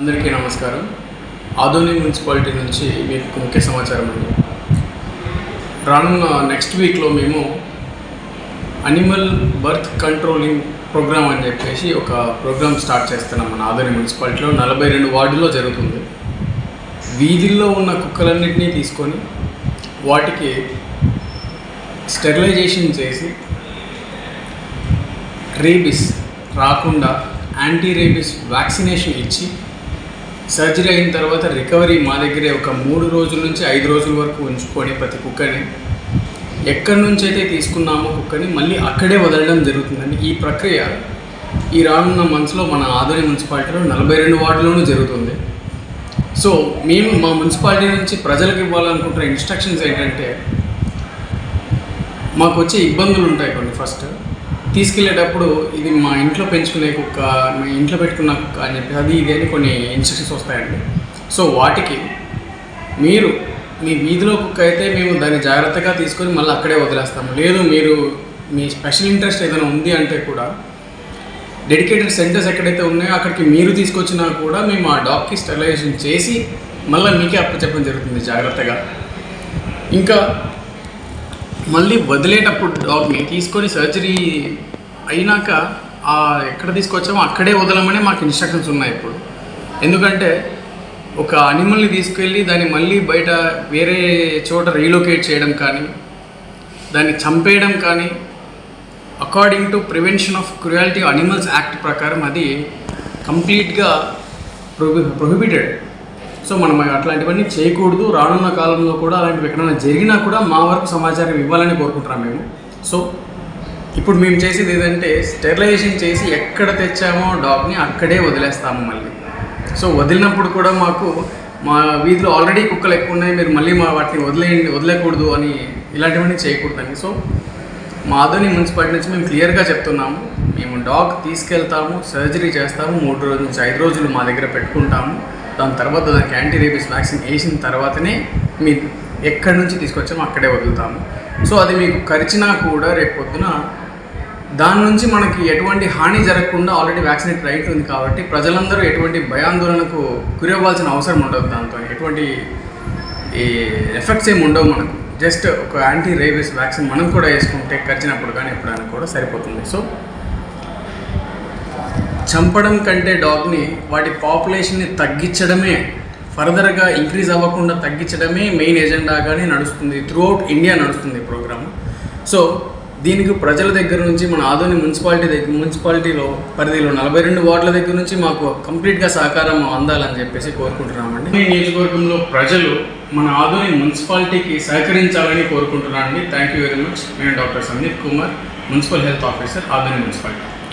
అందరికీ నమస్కారం. ఆధునిక మున్సిపాలిటీ నుంచి మీకు ముఖ్య సమాచారం అండి. రానున్న నెక్స్ట్ వీక్లో మేము అనిమల్ బర్త్ కంట్రోలింగ్ ప్రోగ్రామ్ అని చెప్పేసి ఒక ప్రోగ్రామ్ స్టార్ట్ చేస్తున్నాం మన ఆధునిక మున్సిపాలిటీలో. నలభై రెండు వార్డులో జరుగుతుంది. వీధుల్లో ఉన్న కుక్కలన్నింటినీ తీసుకొని వాటికి స్టెరిలైజేషన్ చేసి రేబిస్ రాకుండా యాంటీ రేబిస్ వ్యాక్సినేషన్ ఇచ్చి సర్జరీ అయిన తర్వాత రికవరీ మా దగ్గరే ఒక మూడు రోజుల నుంచి ఐదు రోజుల వరకు ఉంచుకొని ప్రతి కుక్కని. ఎక్కడి నుంచి అయితే తీసుకున్నామో కుక్కని మళ్ళీ అక్కడే వదలడం జరుగుతుందండి. ఈ ప్రక్రియ ఈ రానున్న మంత్స్లో మన ఆదోని మున్సిపాలిటీలో నలభై రెండు వార్డులోనూ జరుగుతుంది. సో మేము మా మున్సిపాలిటీ నుంచి ప్రజలకు ఇవ్వాలనుకుంటున్న ఇన్స్ట్రక్షన్స్ ఏంటంటే మాకు వచ్చే ఇబ్బందులు ఉంటాయి కొన్ని ఫస్ట్. తీసుకెళ్ళేటప్పుడు ఇది మా ఇంట్లో పెంచుకునే కుక్క మా ఇంట్లో పెట్టుకున్న కుక్క అని చెప్పి అది ఇది అని కొన్ని ఇన్స్ట్రక్షన్స్ వస్తాయండి. సో వాటికి మీరు మీ వీధిలో కుక్క అయితే మేము దాన్ని జాగ్రత్తగా తీసుకొని మళ్ళీ అక్కడే వదిలేస్తాము. లేదు మీరు మీ స్పెషల్ ఇంట్రెస్ట్ ఏదైనా ఉంది అంటే కూడా డెడికేటెడ్ సెంటర్స్ ఎక్కడైతే ఉన్నాయో అక్కడికి మీరు తీసుకొచ్చినా కూడా మేము ఆ డాగ్కి స్టెరిలైజేషన్ చేసి మళ్ళీ మీకే అప్పచెప్పడం జరుగుతుంది జాగ్రత్తగా. ఇంకా మళ్ళీ వదిలేటప్పుడు డాగ్ని తీసుకొని సర్జరీ అయినాక ఎక్కడ తీసుకొచ్చామో అక్కడే వదలమని మాకు ఇన్స్ట్రక్షన్స్ ఉన్నాయి ఇప్పుడు. ఎందుకంటే ఒక అనిమల్ని తీసుకెళ్ళి దాన్ని మళ్ళీ బయట వేరే చోట రీలొకేట్ చేయడం కానీ దాన్ని చంపేయడం కానీ according to prevention of cruelty animals act ప్రకారం అది కంప్లీట్గా ప్రొహి ప్రొహిబిటెడ్ సో మనం అట్లాంటివన్నీ చేయకూడదు. రానున్న కాలంలో కూడా అలాంటివి ఎక్కడైనా జరిగినా కూడా మా వరకు సమాచారం ఇవ్వాలని కోరుకుంటున్నాం మేము. సో ఇప్పుడు మేము చేసేది ఏదంటే స్టెరిలైజేషన్ చేసి ఎక్కడ తెచ్చామో డాగ్ని అక్కడే వదిలేస్తాము మళ్ళీ. సో వదిలినప్పుడు కూడా మాకు మా వీధిలో ఆల్రెడీ కుక్కలు ఎక్కువ ఉన్నాయి మీరు మళ్ళీ మా వాటిని వదిలేయండి వదిలేకూడదు అని ఇలాంటివన్నీ చేయకూడదండి. సో మా ఆధునిక మున్సిపాలిటీ నుంచి మేము క్లియర్గా చెప్తున్నాము. మేము డాగ్ తీసుకెళ్తాము సర్జరీ చేస్తాము మూడు రోజుల నుంచి ఐదు రోజులు మా దగ్గర పెట్టుకుంటాము. దాని తర్వాత దానికి యాంటీ రేబీస్ వ్యాక్సిన్ వేసిన తర్వాతనే మీ ఎక్కడి నుంచి తీసుకొచ్చామో అక్కడే వదులుతాము. సో అది మీకు కరిచినా కూడా రేపు పొద్దున దాని నుంచి మనకి ఎటువంటి హాని జరగకుండా ఆల్రెడీ వ్యాక్సినేట్ రైట్ ఉంది కాబట్టి ప్రజలందరూ ఎటువంటి భయాందోళనకు గురవ్వాల్సిన అవసరం ఉండదు దాంతో ఎటువంటి ఈ ఎఫెక్ట్స్ ఏమి ఉండవు మనకు. జస్ట్ ఒక యాంటీ రేబీస్ వ్యాక్సిన్ మనం కూడా వేసుకుంటే కరిచినప్పుడు కానీ ఎప్పుడైనా కూడా సరిపోతుంది. సో చంపడం కంటే డాగ్ని వాటి పాపులేషన్ని తగ్గించడమే ఫర్దర్గా ఇంక్రీజ్ అవ్వకుండా తగ్గించడమే మెయిన్ ఎజెండాగానే నడుస్తుంది త్రూఅవుట్ ఇండియా నడుస్తుంది ప్రోగ్రామ్. సో దీనికి ప్రజల దగ్గర నుంచి మన ఆదోని మున్సిపాలిటీ దగ్గర మున్సిపాలిటీలో పరిధిలో నలభై రెండు వార్డుల దగ్గర నుంచి మాకు కంప్లీట్గా సహకారం అందాలని చెప్పేసి కోరుకుంటున్నామండి. ఈ నియోజకవర్గంలో ప్రజలు మన ఆదోని మున్సిపాలిటీకి సహకరించాలని కోరుకుంటున్నానండి థ్యాంక్ యూ వెరీ మచ్ నేను doctor Sandeep Kumar municipal health officer Adoni municipality.